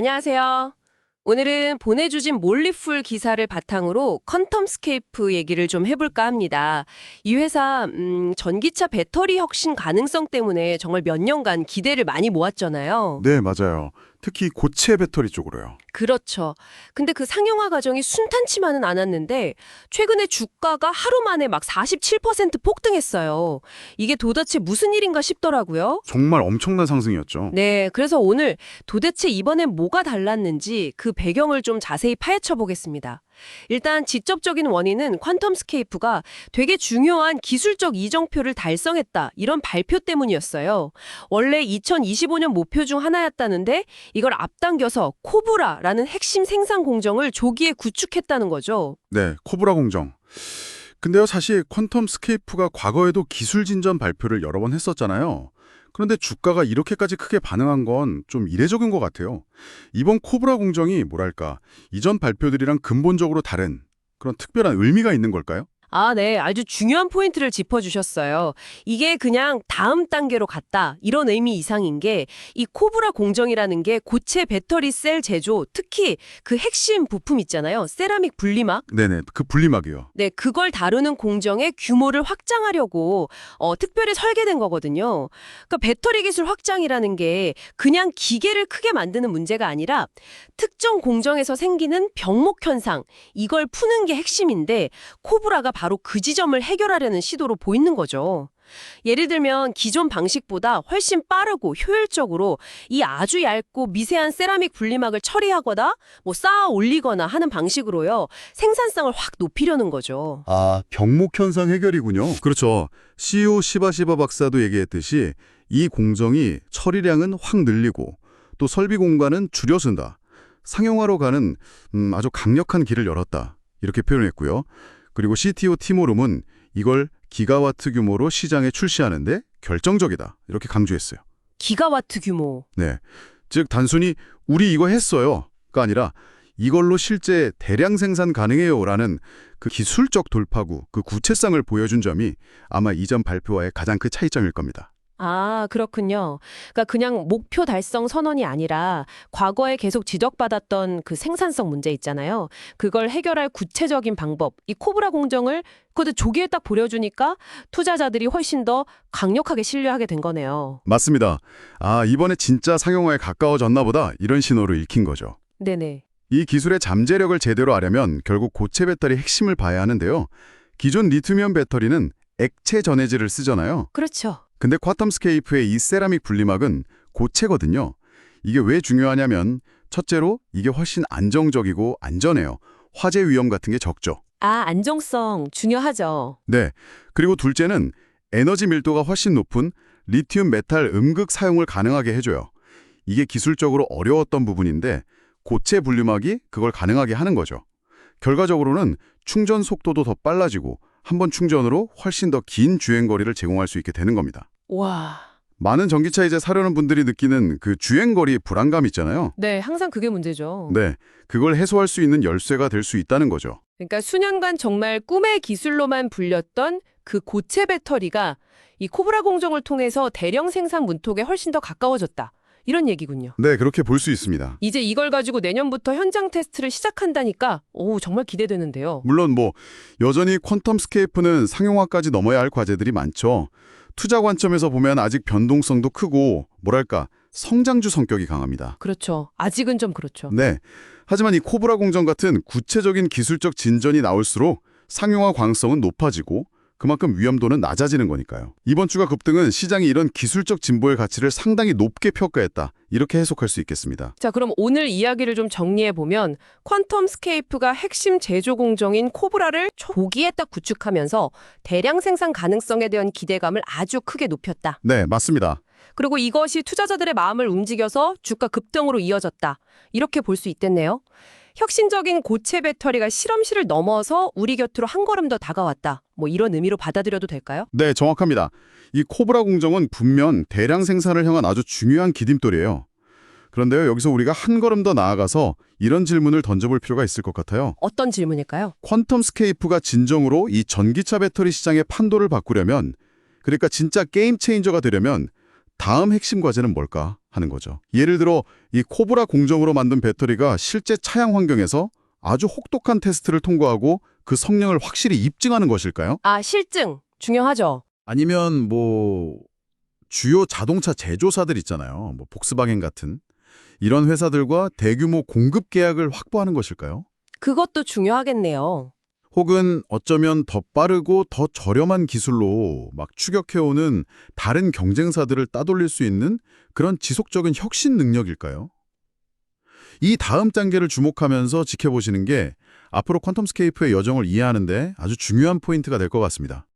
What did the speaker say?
안녕하세요. 오늘은 보내주신 몰리풀 기사를 바탕으로 컨텀스케이프 얘기를 좀 해볼까 합니다. 이 회사 음, 전기차 배터리 혁신 가능성 때문에 정말 몇 년간 기대를 많이 모았잖아요. 네, 맞아요. 특히 고체 배터리 쪽으로요. 그렇죠. 근데 그 상용화 과정이 순탄치만은 않았는데 최근에 주가가 하루 만에 막 47% 폭등했어요. 이게 도대체 무슨 일인가 싶더라고요. 정말 엄청난 상승이었죠. 네, 그래서 오늘 도대체 이번엔 뭐가 달랐는지 그 배경을 좀 자세히 파헤쳐 보겠습니다. 일단 직접적인 원인은 퀀텀스케이프가 되게 중요한 기술적 이정표를 달성했다 이런 발표 때문이었어요. 원래 2025년 목표 중 하나였다는데 이걸 앞당겨서 코브라라는 핵심 생산 공정을 조기에 구축했다는 거죠. 네, 코브라 공정. 근데요, 사실 퀀텀 스케이프가 과거에도 기술 진전 발표를 여러 번 했었잖아요. 그런데 주가가 이렇게까지 크게 반응한 건 좀 이례적인 것 같아요. 이번 코브라 공정이 뭐랄까, 이전 발표들이랑 근본적으로 다른 그런 특별한 의미가 있는 걸까요? 아, 네. 아주 중요한 포인트를 짚어주셨어요. 이게 그냥 다음 단계로 갔다. 이런 의미 이상인 게 이 코브라 공정이라는 게 고체 배터리 셀 제조, 특히 그 핵심 부품 있잖아요. 세라믹 분리막. 네네, 그 분리막이요. 네, 그걸 다루는 공정의 규모를 확장하려고 어, 특별히 설계된 거거든요. 그러니까 배터리 기술 확장이라는 게 그냥 기계를 크게 만드는 문제가 아니라 특정 공정에서 생기는 병목 현상, 이걸 푸는 게 핵심인데 코브라가 바로 그 지점을 해결하려는 시도로 보이는 거죠. 예를 들면 기존 방식보다 훨씬 빠르고 효율적으로 이 아주 얇고 미세한 세라믹 분리막을 처리하거나 뭐 쌓아 올리거나 하는 방식으로요. 생산성을 확 높이려는 거죠. 아, 병목 현상 해결이군요. 그렇죠. CEO 시바시바 박사도 얘기했듯이 이 공정이 처리량은 확 늘리고 또 설비 공간은 줄여 쓴다. 상용화로 가는 음, 아주 강력한 길을 열었다. 이렇게 표현했고요. 그리고 CTO 티모룸은 이걸 기가와트 규모로 시장에 출시하는데 결정적이다. 이렇게 강조했어요. 기가와트 규모. 네. 즉 단순히 우리 이거 했어요가 아니라 이걸로 실제 대량 생산 가능해요라는 그 기술적 돌파구, 그 구체성을 보여준 점이 아마 이전 발표와의 가장 큰 차이점일 겁니다. 아, 그렇군요. 그러니까 그냥 목표 달성 선언이 아니라 과거에 계속 지적받았던 그 생산성 문제 있잖아요. 그걸 해결할 구체적인 방법. 이 코브라 공정을 그것도 조기에 딱 보여주니까 투자자들이 훨씬 더 강력하게 신뢰하게 된 거네요. 맞습니다. 아, 이번에 진짜 상용화에 가까워졌나 보다 이런 신호를 읽힌 거죠. 네네. 이 기술의 잠재력을 제대로 알려면 결국 고체 배터리 핵심을 봐야 하는데요. 기존 리튬이온 배터리는 액체 전해질을 쓰잖아요. 그렇죠. 근데 쿼텀스케이프의 이 세라믹 분리막은 고체거든요. 이게 왜 중요하냐면 첫째로 이게 훨씬 안정적이고 안전해요. 화재 위험 같은 게 적죠. 아, 안정성 중요하죠. 네. 그리고 둘째는 에너지 밀도가 훨씬 높은 리튬 메탈 음극 사용을 가능하게 해줘요. 이게 기술적으로 어려웠던 부분인데 고체 분리막이 그걸 가능하게 하는 거죠. 결과적으로는 충전 속도도 더 빨라지고 한 번 충전으로 훨씬 더 긴 주행 거리를 제공할 수 있게 되는 겁니다. 와. 많은 전기차 이제 사려는 분들이 느끼는 그 주행 거리 불안감 있잖아요. 네, 항상 그게 문제죠. 네, 그걸 해소할 수 있는 열쇠가 될 수 있다는 거죠. 그러니까 수년간 정말 꿈의 기술로만 불렸던 그 고체 배터리가 이 코브라 공정을 통해서 대량 생산 문턱에 훨씬 더 가까워졌다. 이런 얘기군요. 네, 그렇게 볼 수 있습니다. 이제 이걸 가지고 내년부터 현장 테스트를 시작한다니까 오 정말 기대되는데요. 물론 뭐 여전히 퀀텀 스케이프는 상용화까지 넘어야 할 과제들이 많죠. 투자 관점에서 보면 아직 변동성도 크고 뭐랄까 성장주 성격이 강합니다. 그렇죠. 아직은 좀 그렇죠. 네. 하지만 이 코브라 공정 같은 구체적인 기술적 진전이 나올수록 상용화 광성은 높아지고 그만큼 위험도는 낮아지는 거니까요. 이번 주가 급등은 시장이 이런 기술적 진보의 가치를 상당히 높게 평가했다. 이렇게 해석할 수 있겠습니다. 자, 그럼 오늘 이야기를 좀 정리해 보면 퀀텀 스케이프가 핵심 제조 공정인 코브라를 조기에 딱 구축하면서 대량 생산 가능성에 대한 기대감을 아주 크게 높였다. 네, 맞습니다. 그리고 이것이 투자자들의 마음을 움직여서 주가 급등으로 이어졌다. 이렇게 볼 수 있겠네요. 혁신적인 고체 배터리가 실험실을 넘어서 우리 곁으로 한 걸음 더 다가왔다. 뭐 이런 의미로 받아들여도 될까요? 네, 정확합니다. 이 코브라 공정은 분명 대량 생산을 향한 아주 중요한 기dim돌이에요. 그런데요, 여기서 우리가 한 걸음 더 나아가서 이런 질문을 던져볼 필요가 있을 것 같아요. 어떤 질문일까요? 퀀텀 스케이프가 진정으로 이 전기차 배터리 시장의 판도를 바꾸려면, 그러니까 진짜 게임 체인저가 되려면 다음 핵심 과제는 뭘까? 하는 거죠. 예를 들어 이 코브라 공정으로 만든 배터리가 실제 차량 환경에서 아주 혹독한 테스트를 통과하고 그 성능을 확실히 입증하는 것일까요? 아, 실증. 중요하죠. 아니면 뭐 주요 자동차 제조사들 있잖아요. 뭐 복스바겐 같은 이런 회사들과 대규모 공급 계약을 확보하는 것일까요? 그것도 중요하겠네요. 혹은 어쩌면 더 빠르고 더 저렴한 기술로 막 추격해오는 다른 경쟁사들을 따돌릴 수 있는 그런 지속적인 혁신 능력일까요? 이 다음 단계를 주목하면서 지켜보시는 게 앞으로 퀀텀스케이프의 여정을 이해하는데 아주 중요한 포인트가 될 것 같습니다.